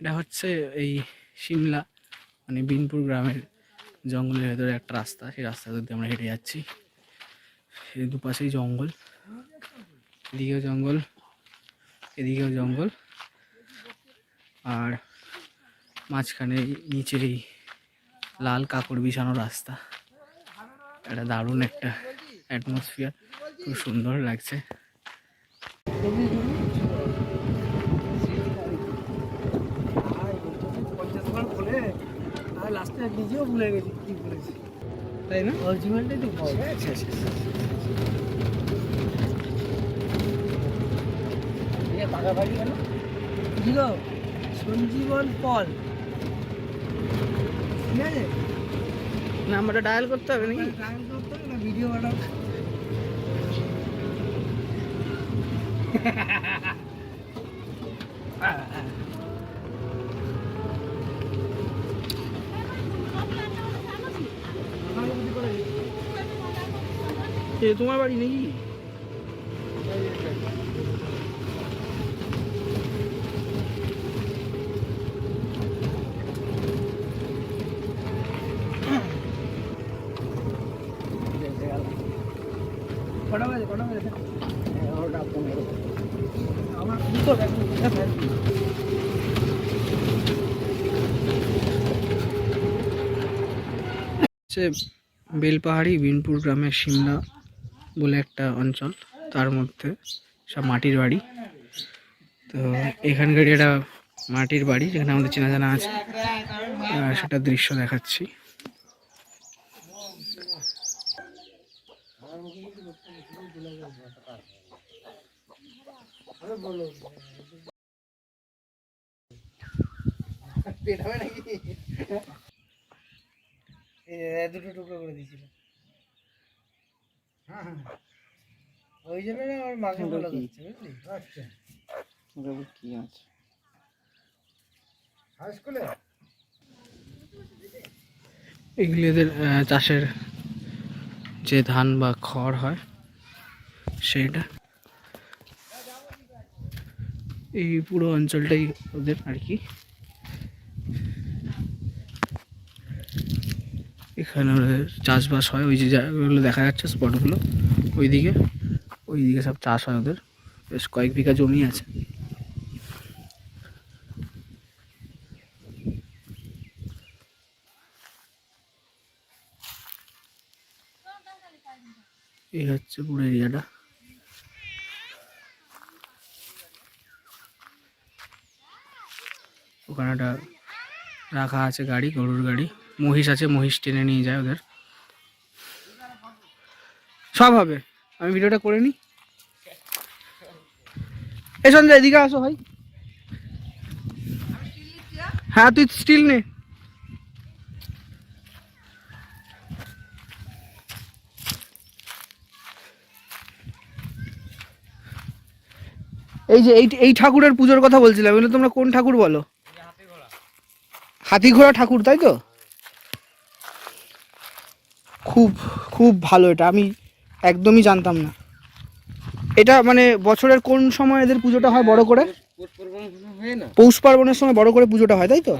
এটা হচ্ছে এই সিমলা মানে বিনপুর গ্রামের জঙ্গলের ভেতরে একটা রাস্তা। সেই রাস্তা দিয়ে আমরা হেঁটে যাচ্ছি। এই দুপাশেই জঙ্গল, এদিকেও জঙ্গল এদিকেও জঙ্গল। আর মাঝখানে নিচের এই লাল কাপড় বিছানো রাস্তা। একটা দারুণ একটা অ্যাটমসফিয়ার খুব সুন্দর লাগছে পঞ্চাশ বার বলে আর লাস্টে নিজেও ভুলে গেছি কি বলেছি তাই না? অরিজিনালটাই তো পাওয়া আচ্ছা আচ্ছা বাড়ি ছিল সঞ্জীবন পল ঠিক আছে? নাম্বারটা ডায়াল করতে হবে নাকি? ট্রায়াল করতে হবে না ভিডিও বানাও। এ তোমার বাড়ি নাকি কটা বাজে কটা বাজে এগারোটা পনেরো আমার দুটো ব্যাগ হচ্ছে বেলপাহাড়ি বিনপুর গ্রামের সিমলা বলে একটা অঞ্চল, তার মধ্যে সব মাটির বাড়ি। তো এখানকার এটা মাটির বাড়ি, যেখানে আমাদের চেনা জানা আছে সেটা দৃশ্য দেখাচ্ছি। দুটো টুকরো করে দিয়েছিল। ওই জন্য না আমার মাকে বলা হচ্ছে বুঝলি? আচ্ছা। কি আছে? হাই স্কুলে এগুলি এদের চাষের যে ধান বা খড় হয় সেইটা। এই পুরো অঞ্চলটাই ওদের আর কি। এখানে চাষবাস হয়, ওই যে জায়গাগুলো দেখা যাচ্ছে স্পটগুলো ওইদিকে ওইদিকে সব চাষ হয় ওদের। বেশ কয়েক বিঘা জমি আছে। এই হচ্ছে পুরো এরিয়াটা। ওখানে একটা রাখা আছে গাড়ি, গরুর গাড়ি। মহিষ আছে, মহিষ টেনে নিয়ে যায় ওদের। সব হবে। আমি ভিডিওটা করে নিই। এই সঞ্জয়, এদিকে আসো ভাই। হ্যাঁ তুই স্টিল নে। এই যে এই ঠাকুরের পুজোর কথা বলছিলাম তোমরা কোন ঠাকুর বলো? হাতি ঘোড়া ঠাকুর, তাই তো? খুব খুব ভালো এটা, আমি একদমই জানতাম না। এটা মানে বছরের কোন সময় এদের পুজোটা হয় বড় করে? পৌষ পার্বণের সময় বড় করে পুজোটা হয়, তাই তো?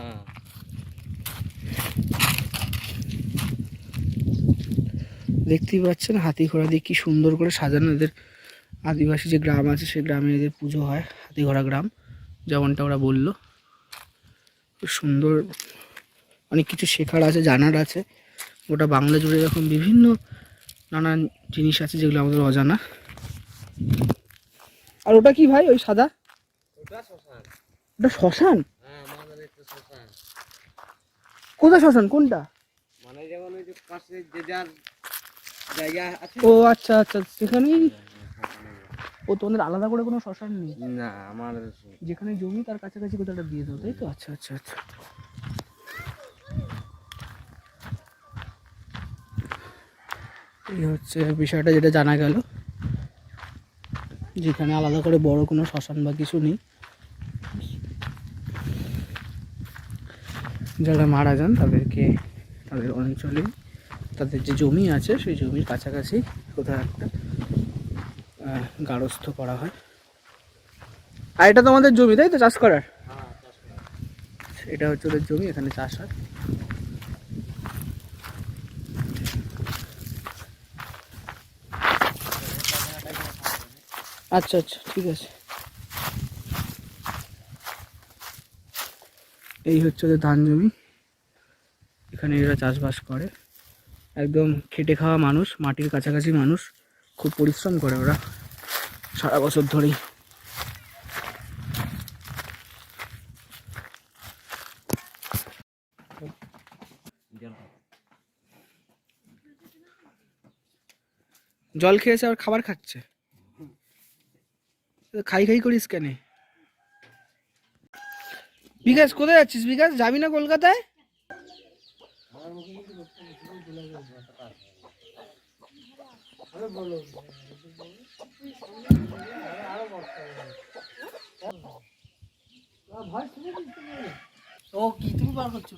দেখতেই পাচ্ছেন হাতি ঘোড়া দিয়ে কি সুন্দর করে সাজানো এদের আদিবাসী যে গ্রাম আছে, সেই গ্রামে এদের পুজো হয়, হাতি ঘোড়া গ্রাম, যেমনটা ওরা বলল। সুন্দর, অনেক কিছু শেখার আছে, জানার আছে। গোটা বাংলা জুড়ে এরকম বিভিন্ন নানান জিনিস আছে যেগুলো আমাদের অজানা। আর ওটা কি ভাই ওই সাদা? ওটা শ্মশান। হ্যাঁ কোথায় শ্মশান। কোনটা মানে যেমন ওই যে পাশে যে যার জায়গা আছে। ও আচ্ছা আচ্ছা সেখানেই ও তোমাদের আলাদা করে কোনো শ্মশান নেই? না আমার যেখানে জমি তার কাছাকাছি কোথাও একটা দিয়ে দাও তাই তো? আচ্ছা আচ্ছা আচ্ছা। এই হচ্ছে বিষয়টা যেটা জানা গেল। যেখানে আলাদা করে বড় কোনো শ্মশান বা কিছু নেই। যারা মারা যান তাদেরকে তাদের অঞ্চলে তাদের যে জমি আছে সেই জমির কাছাকাছি কোথাও একটা গারস্থ করা হয়। আর এটা তোমাদের জমি তাই তো? চাষ করার? এটা হচ্ছে ওদের জমি এখানে চাষ হয়। আচ্ছা আচ্ছা ঠিক আছে। এই হচ্ছে ওদের ধান জমি। এখানে এরা চাষবাস করে। একদম খেটে খাওয়া মানুষ, মাটির কাছাকাছি মানুষ। খুব পরিশ্রম করে ওরা সারা বছর ধরেই। জল খেয়েছে আর খাবার খাচ্ছে? খাই খাই করিস কেন? বিকাশ, কোথায় যাচ্ছিস বিকাশ? যাবি না কলকাতায়? ও কি, তুমি বার করছ?